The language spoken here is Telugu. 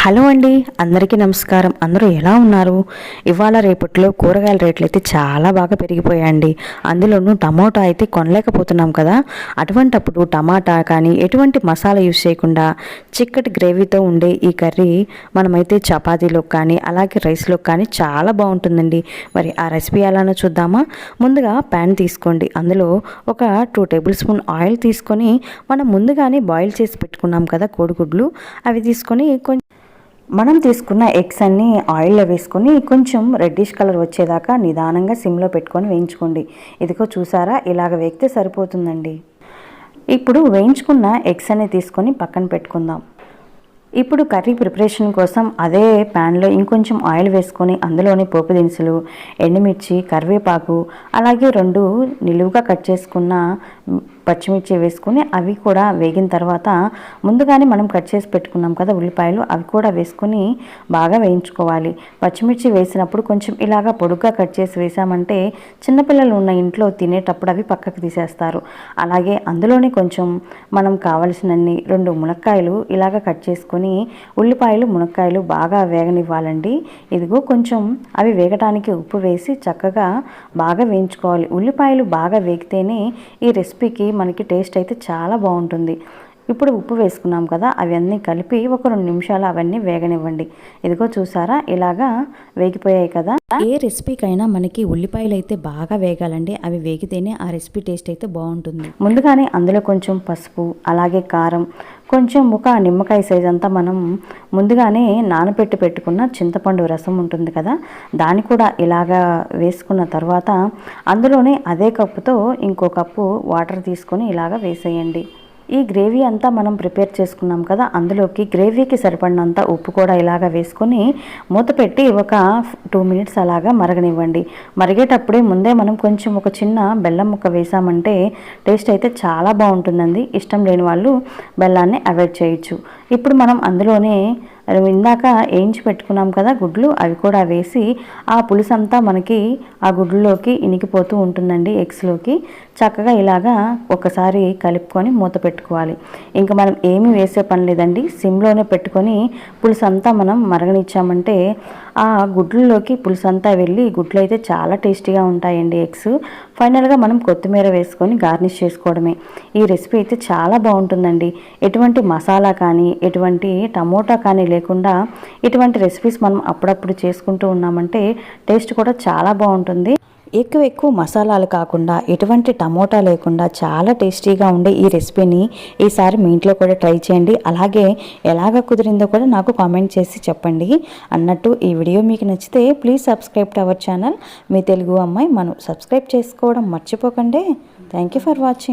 హలో అండి అందరికీ నమస్కారం. అందరూ ఎలా ఉన్నారు? ఇవాళ రేపట్లో కూరగాయల రేట్లు అయితే చాలా బాగా పెరిగిపోయాయండి. అందులోనూ టమోటా అయితే కొనలేకపోతున్నాం కదా. అటువంటప్పుడు టమాటా కానీ ఎటువంటి మసాలా యూజ్ చేయకుండా చిక్కటి గ్రేవీతో ఉండే ఈ కర్రీ మనమైతే చపాతీలో కానీ అలాగే రైస్లో కానీ చాలా బాగుంటుందండి. మరి ఆ రెసిపీ ఎలానో చూద్దామా? ముందుగా ప్యాన్ తీసుకోండి. అందులో ఒక టూ టేబుల్ స్పూన్ ఆయిల్ తీసుకొని మనం ముందుగానే బాయిల్ చేసి పెట్టుకున్నాం కదా కోడిగుడ్లు. అవి తీసుకొని కొంచెం మనం తీసుకున్న ఎగ్స్ అన్నీ ఆయిల్లో వేసుకొని కొంచెం రెడ్డిష్ కలర్ వచ్చేదాకా నిదానంగా సిమ్లో పెట్టుకొని వేయించుకోండి. ఇదిగో చూసారా? ఇలాగ వేగితే సరిపోతుందండి. ఇప్పుడు వేయించుకున్న ఎగ్స్ అన్ని తీసుకొని పక్కన పెట్టుకుందాం. ఇప్పుడు కర్రీ ప్రిపరేషన్ కోసం అదే ప్యాన్లో ఇంకొంచెం ఆయిల్ వేసుకొని అందులోని పోపు దినుసులు ఎండుమిర్చి కరివేపాకు అలాగే రెండు నిలువుగా కట్ చేసుకున్న పచ్చిమిర్చి వేసుకుని అవి కూడా వేగిన తర్వాత ముందుగానే మనం కట్ చేసి పెట్టుకున్నాం కదా ఉల్లిపాయలు అవి కూడా వేసుకొని బాగా వేయించుకోవాలి. పచ్చిమిర్చి వేసినప్పుడు కొంచెం ఇలాగా పొడుగ్గా కట్ చేసి వేసామంటే చిన్నపిల్లలు ఉన్న ఇంట్లో తినేటప్పుడు అవి పక్కకు తీసేస్తారు. అలాగే అందులోనే కొంచెం మనం కావలసినన్ని రెండు మునక్కాయలు ఇలాగ కట్ చేసుకొని ఉల్లిపాయలు మునక్కాయలు బాగా వేగనివ్వాలండి. ఇదిగో కొంచెం అవి వేగటానికి ఉప్పు వేసి చక్కగా బాగా వేయించుకోవాలి. ఉల్లిపాయలు బాగా వేగితేనే ఈ రెసిపీకి మనకి టేస్ట్ అయితే చాలా బాగుంటుంది. ఇప్పుడు ఉప్పు వేసుకున్నాం కదా అవన్నీ కలిపి ఒక రెండు నిమిషాలు అవన్నీ వేగనివ్వండి. ఇదిగో చూసారా ఇలాగా వేగిపోయాయి కదా. ఏ రెసిపీకైనా మనకి ఉల్లిపాయలు అయితే బాగా వేగాలండి. అవి వేగితేనే ఆ రెసిపీ టేస్ట్ అయితే బాగుంటుంది. ముందుగానే అందులో కొంచెం పసుపు అలాగే కారం కొంచెం ఒక నిమ్మకాయ సైజ్ అంతా మనం ముందుగానే నానబెట్టి పెట్టుకున్న చింతపండు రసం ఉంటుంది కదా దాన్ని కూడా ఇలాగా వేసుకున్న తర్వాత అందులోనే అదే కప్పుతో ఇంకో కప్పు వాటర్ తీసుకొని ఇలాగ వేసేయండి. ఈ గ్రేవీ అంతా మనం ప్రిపేర్ చేసుకున్నాం కదా అందులోకి గ్రేవీకి సరిపడినంత ఉప్పు కూడా ఇలాగ వేసుకొని మూత పెట్టి ఒక టూ మినిట్స్ అలాగా మరగనివ్వండి. మరిగేటప్పుడే ముందే మనం కొంచెం ఒక చిన్న బెల్లం ముక్క వేసామంటే టేస్ట్ అయితే చాలా బాగుంటుందండి. ఇష్టం లేని వాళ్ళు బెల్లాన్ని అవాయిడ్ చేయొచ్చు. ఇప్పుడు మనం అందులోనే ఇందాక వేయించి పెట్టుకున్నాం కదా గుడ్లు అవి కూడా వేసి ఆ పులుసు అంతా మనకి ఆ గుడ్లలోకి ఇనికిపోతూ ఉంటుందండి ఎగ్స్లోకి. చక్కగా ఇలాగా ఒకసారి కలుపుకొని మూత పెట్టుకోవాలి. ఇంకా మనం ఏమీ వేసే పని లేదండి. సిమ్లోనే పెట్టుకొని పులుసు అంతా మనం మరగనిచ్చామంటే ఆ గుడ్లలోకి పులుసు అంతా వెళ్ళి గుడ్లు అయితే చాలా టేస్టీగా ఉంటాయండి ఎగ్స్. ఫైనల్గా మనం కొత్తిమీర వేసుకొని గార్నిష్ చేసుకోవడమే. ఈ రెసిపీ అయితే చాలా బాగుంటుందండి. ఎటువంటి మసాలా కానీ ఎటువంటి టమోటా కానీ లేకుండా ఇటువంటి రెసిపీస్ మనం అప్పుడప్పుడు చేసుకుంటూ ఉన్నామంటే టేస్ట్ కూడా చాలా బాగుంటుంది. ఎక్కువ ఎక్కువ మసాలాలు కాకుండా ఎటువంటి టమోటా లేకుండా చాలా టేస్టీగా ఉండే ఈ రెసిపీని ఈసారి మీ ఇంట్లో కూడా ట్రై చేయండి. అలాగే ఎలాగ కుదిరిందో కూడా నాకు కామెంట్ చేసి చెప్పండి. అన్నట్టు ఈ వీడియో మీకు నచ్చితే please subscribe to our channel. మీ తెలుగు అమ్మాయి మనం సబ్స్క్రైబ్ చేసుకోవడం మర్చిపోకండి. Thank you for watching.